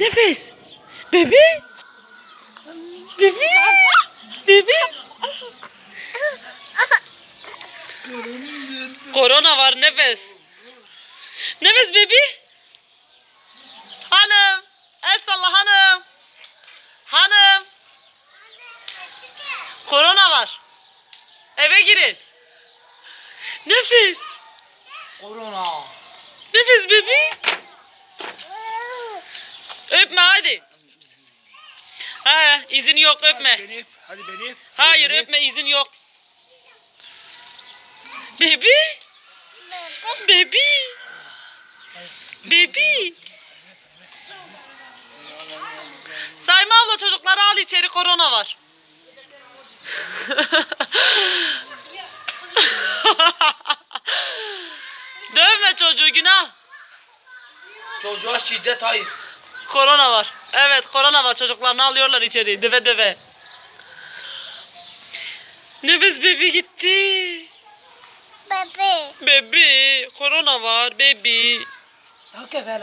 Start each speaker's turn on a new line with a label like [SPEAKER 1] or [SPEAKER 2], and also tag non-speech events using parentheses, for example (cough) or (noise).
[SPEAKER 1] Nefes. Bebi. Bebi. Bebi. Korona var nefes. Nefes bebi. Hanım. El salla hanım. Hanım. Korona var. Eve girin. Nefes.
[SPEAKER 2] Korona.
[SPEAKER 1] Nefes bebi. Öpme hadi. Ha izin yok öpme.
[SPEAKER 2] Beni öp. Hadi beni öp.
[SPEAKER 1] Hayır
[SPEAKER 2] Beni öp.
[SPEAKER 1] öpme izin yok. Bebi. Bebi. Bebi. Sayma abla çocukları al içeri korona var. (laughs) Dövme çocuğu günah.
[SPEAKER 2] Çocuğa şiddet hayır.
[SPEAKER 1] Korona var. Evet korona var çocuklarını alıyorlar içeri döve döve. Nefes bebi gitti.
[SPEAKER 3] Bebe.
[SPEAKER 1] Bebi korona var bebi.
[SPEAKER 2] Hakikaten.